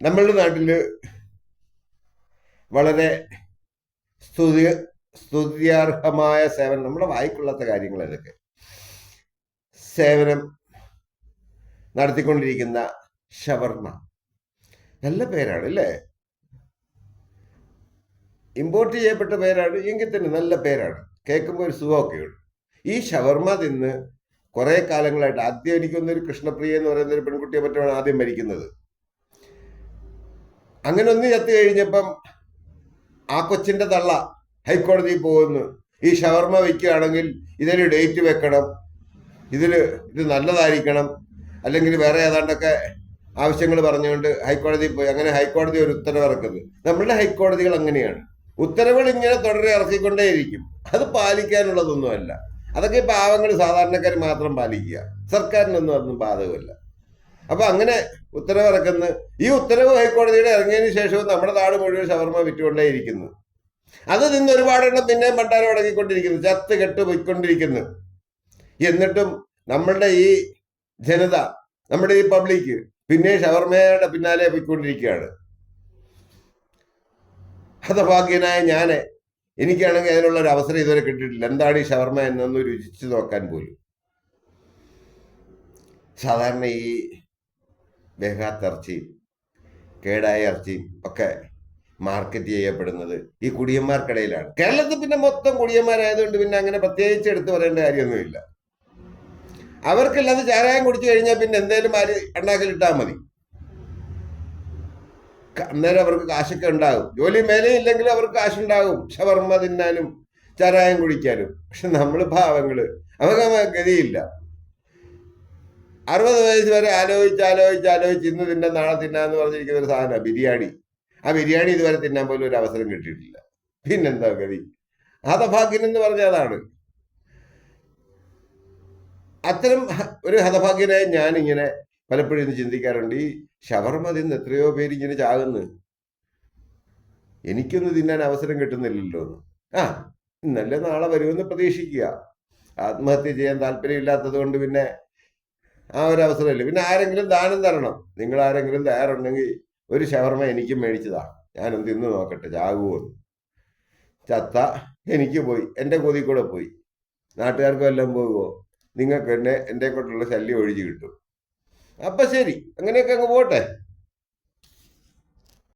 നമ്മളുടെ നാട്ടിൽ വളരെ സ്തുതി സ്തുതിയാർഹമായ സേവനം നമ്മുടെ വായിക്കൊള്ളാത്ത കാര്യങ്ങൾ സേവനം നടത്തിക്കൊണ്ടിരിക്കുന്ന ഷവർമ്മ. നല്ല പേരാണ് അല്ലേ? ഇമ്പോർട്ട് ചെയ്യപ്പെട്ട പേരാണ് എങ്കിൽ തന്നെ നല്ല പേരാണ്. കേൾക്കുമ്പോൾ ഒരു സുഖമൊക്കെ ഈ ഷവർമ്മ തിന്ന് കുറേ കാലങ്ങളായിട്ട് ആദ്യം എനിക്കൊന്നൊരു കൃഷ്ണപ്രിയ എന്ന് പറയുന്ന ഒരു പെൺകുട്ടിയെ പറ്റുമാണ് ആദ്യം മരിക്കുന്നത്. അങ്ങനെ ഒന്ന് ചത്തു കഴിഞ്ഞപ്പം ആ കൊച്ചിന്റെ തള്ള ഹൈക്കോടതിയിൽ പോകുന്നു. ഈ ഷവർമ്മ വെക്കുകയാണെങ്കിൽ ഇതിന് ഡേറ്റ് വെക്കണം. ഇതിൽ ഇത് നല്ലതായിരിക്കണം. അല്ലെങ്കിൽ വേറെ ഏതാണ്ടൊക്കെ ആവശ്യങ്ങൾ പറഞ്ഞുകൊണ്ട് ഹൈക്കോടതിയിൽ പോയി. അങ്ങനെ ഹൈക്കോടതി ഒരു ഉത്തരവ് ഇറക്കുന്നത് നമ്മളുടെ ഹൈക്കോടതികൾ അങ്ങനെയാണ്. ഉത്തരവുകൾ ഇങ്ങനെ തുടരെ ഇറക്കിക്കൊണ്ടേയിരിക്കും. അത് പാലിക്കാനുള്ളതൊന്നുമല്ല. അതൊക്കെ പാവങ്ങൾ സാധാരണക്കാർ മാത്രം പാലിക്കുക. സർക്കാരിനൊന്നും അതൊന്നും ബാധകമല്ല. അപ്പൊ അങ്ങനെ ഉത്തരവ് ഇറക്കുന്ന ഈ ഉത്തരവ് ഹൈക്കോടതിയുടെ ഇറങ്ങിയതിന് ശേഷവും നമ്മുടെ നാട് മുഴുവൻ ഷവർമ്മ വിറ്റുകൊണ്ടേയിരിക്കുന്നു. അത് നിന്ന് ഒരുപാടെണ്ണം പിന്നെയും പണ്ടാരം അടങ്ങിക്കൊണ്ടിരിക്കുന്നു. ചത്ത് കെട്ട് പോയിക്കൊണ്ടിരിക്കുന്നു എന്നിട്ടും നമ്മളുടെ ഈ ജനത നമ്മുടെ ഈ പബ്ലിക് പിന്നെ ഷവർമ്മയുടെ പിന്നാലെ പോയിക്കൊണ്ടിരിക്കുകയാണ്. ഹതഭാഗ്യനായ ഞാൻ എനിക്കാണെങ്കിൽ അതിനുള്ള ഒരു അവസരം ഇതുവരെ കിട്ടിയിട്ടില്ല. എന്താണ് ഈ ഷവർമ്മ എന്നൊന്ന് രുചിച്ചു നോക്കാൻ പോലും. സാധാരണ ഈ വേഗാത്ത ഇറച്ചിയും കേടായ ഇറച്ചിയും ഒക്കെ മാർക്കറ്റ് ചെയ്യപ്പെടുന്നത് ഈ കുടിയന്മാർക്കിടയിലാണ്. കേരളത്തിൽ പിന്നെ മൊത്തം കുടിയന്മാരായതുകൊണ്ട് പിന്നെ അങ്ങനെ പ്രത്യേകിച്ച് എടുത്തു പറയേണ്ട കാര്യമൊന്നുമില്ല. അവർക്കല്ലാതെ ചാരായം കുടിച്ചു കഴിഞ്ഞാൽ പിന്നെ എന്തേലും ആര് എണ്ണാക്കലിട്ടാൽ മതി. അന്നേരം അവർക്ക് കാശൊക്കെ ഉണ്ടാകും. ജോലി മേലെയില്ലെങ്കിൽ അവർക്ക് കാശുണ്ടാകും. ഷവർമ്മ തിന്നാനും ചാരായം കുടിക്കാനും. പക്ഷെ നമ്മൾ ഭാവങ്ങൾ അവർക്ക് ഗതിയില്ല. അറുപത് വയസ്സ് വരെ ആലോചിച്ച് ആലോചിച്ച് ആലോചിച്ച് ഇന്ന് തിന്നാൻ നാളെ തിന്നാന്ന് പറഞ്ഞിരിക്കുന്ന ഒരു സാധനമാണ് ബിരിയാണി. ആ ബിരിയാണി ഇതുവരെ തിന്നാൻ പോലും ഒരു അവസരം കിട്ടിയിട്ടില്ല. പിന്നെന്താ ഗതി? ഹതഭാഗ്യൻ എന്ന് പറഞ്ഞ അതാണ്. അത്തരം ഒരു ഹതഭാഗ്യനായ ഞാൻ ഇങ്ങനെ പലപ്പോഴും ഇന്ന് ചിന്തിക്കാറുണ്ട് ഈ ഷവർമ തിന്ന് എത്രയോ പേര് ഇങ്ങനെ ചാകുന്നു. എനിക്കൊന്നും തിന്നാൻ അവസരം കിട്ടുന്നില്ലല്ലോ ആ ഇന്നല്ലേ നാളെ വരുമെന്ന് പ്രതീക്ഷിക്കുക. ആത്മഹത്യ ചെയ്യാൻ താല്പര്യമില്ലാത്തത് കൊണ്ട് പിന്നെ ആ ഒരു അവസരമില്ല. പിന്നെ ആരെങ്കിലും ദാനം തരണം. നിങ്ങൾ ആരെങ്കിലും തയ്യാറുണ്ടെങ്കിൽ ഒരു ഷവർമ എനിക്കും മേടിച്ചതാ. ഞാനും തിന്ന് നോക്കട്ടെ. ചാകുമോ ചത്ത എനിക്ക് പോയി. എന്റെ കൊതി കൂടെ പോയി. നാട്ടുകാർക്കും എല്ലാം പോകുമോ നിങ്ങൾക്ക് എന്നെ എന്റെ കൊണ്ടുള്ള ശല്യം ഒഴിഞ്ഞു കിട്ടും. അപ്പം ശരി. അങ്ങനെയൊക്കെ അങ്ങ് പോട്ടെ.